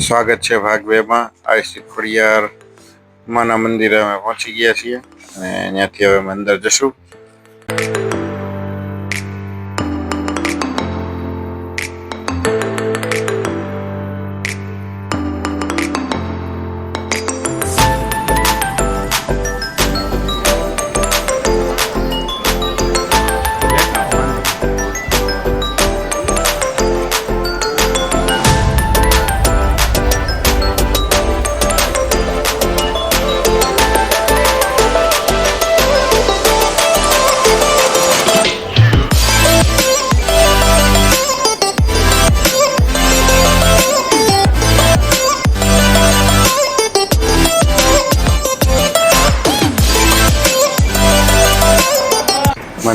સ્વાગત છે ભાગ બેમાં. આઈસી ખોડિયાર માના મંદિરે અમે પહોંચી ગયા છીએ અને ત્યાંથી હવે અમે અંદર જશું.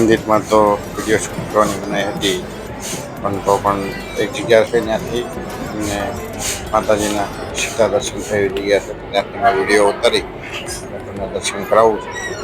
મંદિરમાં તો વીડિયો શૂટ કરવાની મનાઈ હતી. પણ તો પણ એક જગ્યા છે ત્યાંથી અને માતાજીના સીતા દર્શન થઈ જગ્યા છે. ત્યાંથી મેં વીડિયો ઉતારી તમને દર્શન કરાવું છું.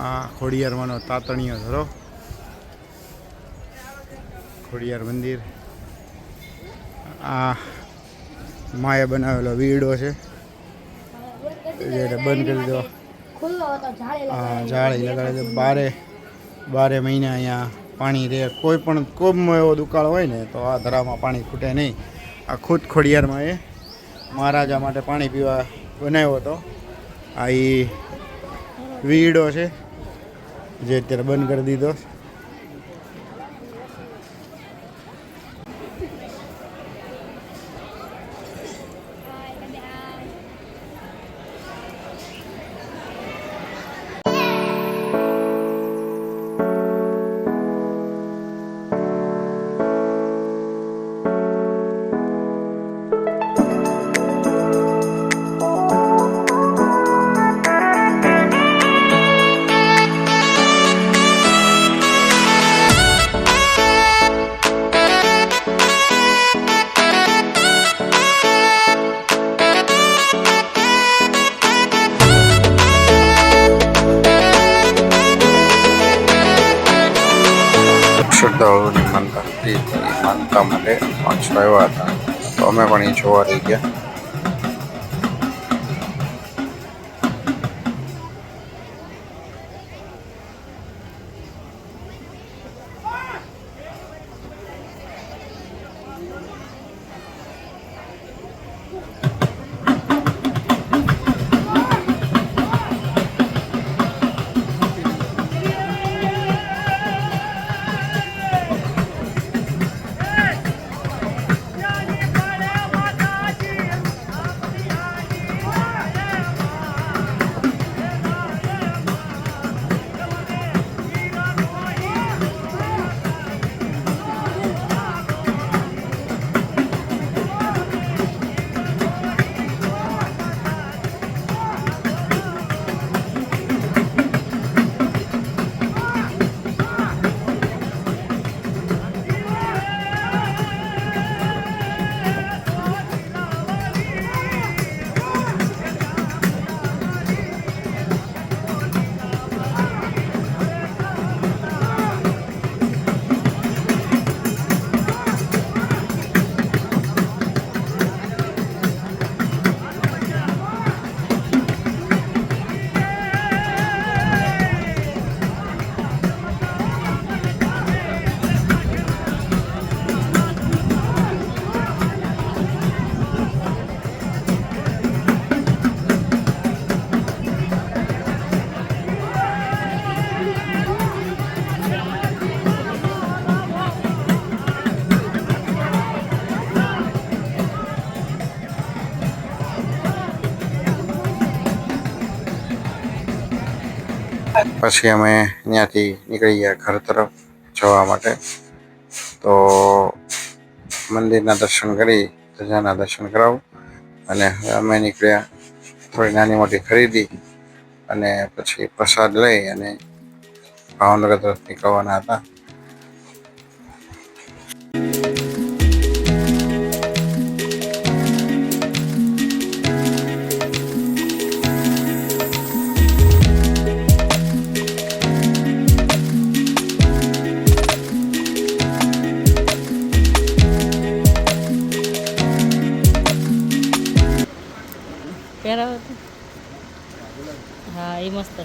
આ ખોડિયારમાંનો તાતણીયો ધરો. ખોડિયાર મંદિર. આ માએ બનાવેલો વીડો છે. બંધ કરી દો. હા જાળી લગાડી છે બારે બારે મહિને અહીંયા પાણી રહે. કોઈ પણ કોમમાં એવો દુકાળ હોય ને તો આ ધરામાં પાણી ખૂટે નહીં. આ ખુદ ખોડિયારમાં એ મહારાજા માટે પાણી પીવા બનાવ્યો હતો. આ એ વીડો છે. જે અત્યારે બંધ કરી દીધો માનતા માટે માણસો આવ્યા હતા. તો અમે પણ એ જોવા રહી ગયા. પછી અમે ત્યાંથી નીકળી ગયા ઘર તરફ જવા માટે. તો મંદિરના દર્શન કરી, ધજાના દર્શન કરાવું. અને અમે નીકળ્યા, થોડી નાની મોટી ખરીદી અને પછી પ્રસાદ લઈ અને ભાવનગર તરફ નીકળવાના હતા. મસ્ત છે.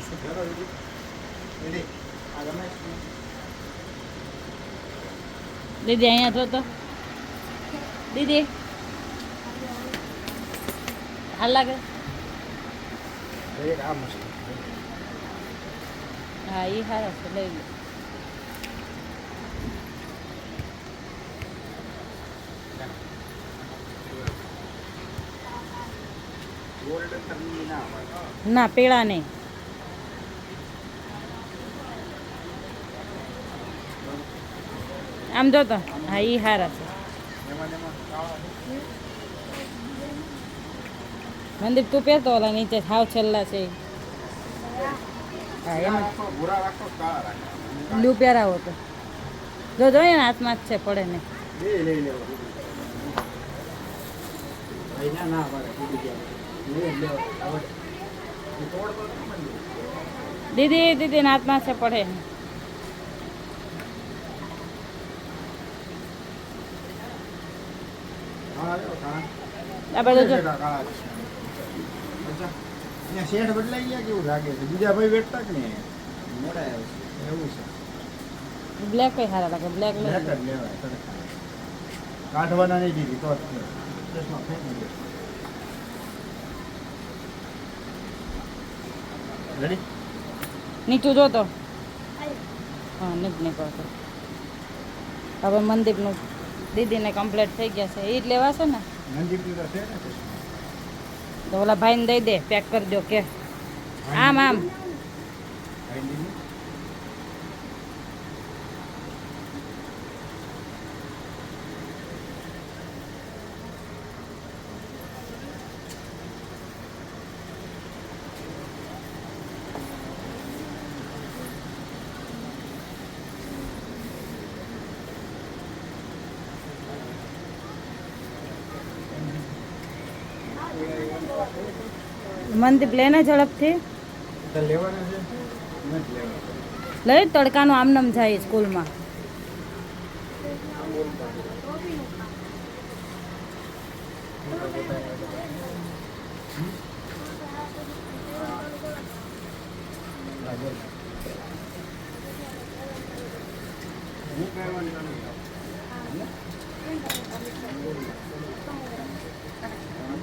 દીદી, અહીંયા જો તો. દીદી. હાલ લાગે. હા એ સારા છે, લઈ લો. ના, પીળા નહીં. આમ જો તો. હા એ સારા છે. મંદિર તું પહેરતો ઓલા નીચે હાવ છેલ્લા છે. હા એમ બ્લુ પહેરાવો તો. જો જોઈએ ને હાથમાં જ છે પડે ને. દીદી દીદી હાથમાં છે પડે કાળા લેવો, કાળા. આ બધું જો કાળા કાળા છે. અચ્છા. અહીંયા શેઠ બદલાઈ ગયા કેવું લાગે છે? બીજા ભાઈ વેચતા કે નહીં? મોડા એવું છે. બ્લેક કઈ સારા લાગે? બ્લેક. કાઢવાના નહીં દીધી તો ચશ્મા ફેંકી રેડી નીચું જોતો હા નીચ નીકળતો હવે દીદીને કમ્પ્લીટ થઈ ગયા છે. એ જ લેવાશે ને? છે ને તો ઓલા ભાઈને દઈ દે પેક કરી દો કે. આમ આમ. ભાઈ દીધી ઝડપથી લઈ તડકાનું આમનમ જાય સ્કૂલમાં.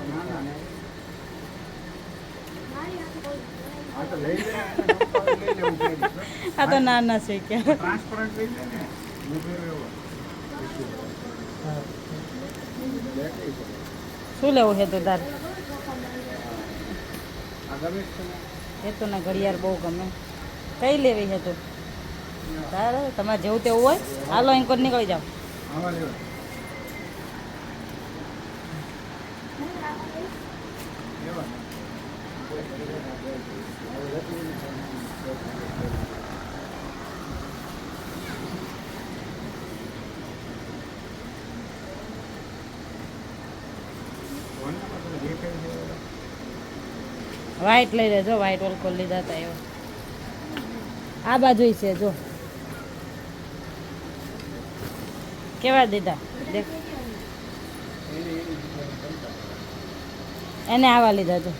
ના, ના, ના. હા, તો લઈ લે ને. લઈ લેવું પહેરીશ. આ તો નાના છે કે. શું લેવું છે તો તાર? ને? ઘડિયાળ બહુ ગમે. કઈ લેવી છે તું? તારે? તમારે જેવું તેવું હોય? હાલો, અહીં નીકળી જાઓ આવા લેવા લેવા કોના પાસે દેખાય છે વ્હાઈટ લઈ લેજો વ્હાઈટ વોલકોલ લીધા હતા એવો. આ બાજુ છે, જો. કેવા દીધા? એને આવા લીધા, જો.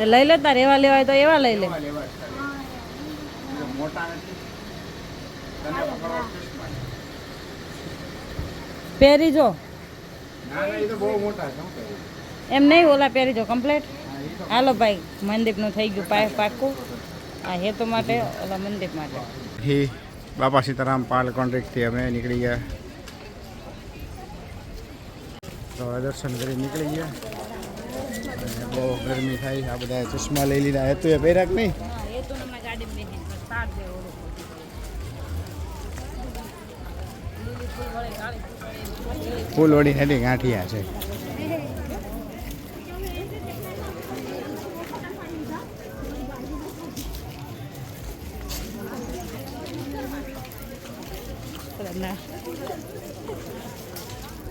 તો લઈ લે તાર એવા લેવાય તો એવા લઈ લે. પહેરી જો એમ નહીં ઓલા પહેરી જો કમ્પ્લેટ હાલો ભાઈ મનદીપનું થઈ ગયું પાય પાકું. આ હેતુ માટે ઓલા મનદીપ માટે. હે બાપા સીતારામ પાલ કોન્ટ્રેક્ટથી અમે નીકળી ગયા. તો દર્શન કરી નીકળી ગયા. અને બહુ ગરમી થાય આ બધા ચશ્મા લઈ લીધા. હેતુ એ પહેર્યા કે નહીં? દે ફૂલવડી નથી ગાંઠિયા છે.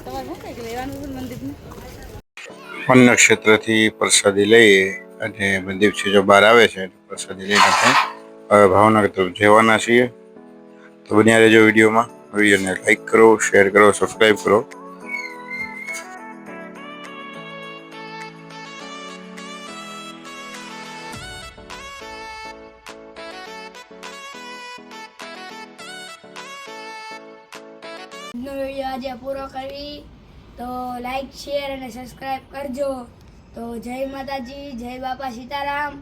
તમારે શું કંઈક લેવાનું મંદિરનું? અન્ય ક્ષેત્રથી પ્રસાદી લઈએ અને મંદિરથી જો બહાર આવે છે પ્રસાદી લઈને આપણે હવે ભાવનગર તરફ જવાના છીએ. તો બન્યા રહેજો વિડીયોમાં. વિડીયોને લાઈક કરો, શેર કરો સબસ્ક્રાઈબ કરો. નો આજે પૂરો કરી તો લાઈક શેર અને સબસ્ક્રાઈબ કરજો. તો જય માતાજી, જય બાપા સીતારામ.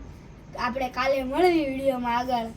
આપણે કાલે મળવી વિડીયોમાં આગળ.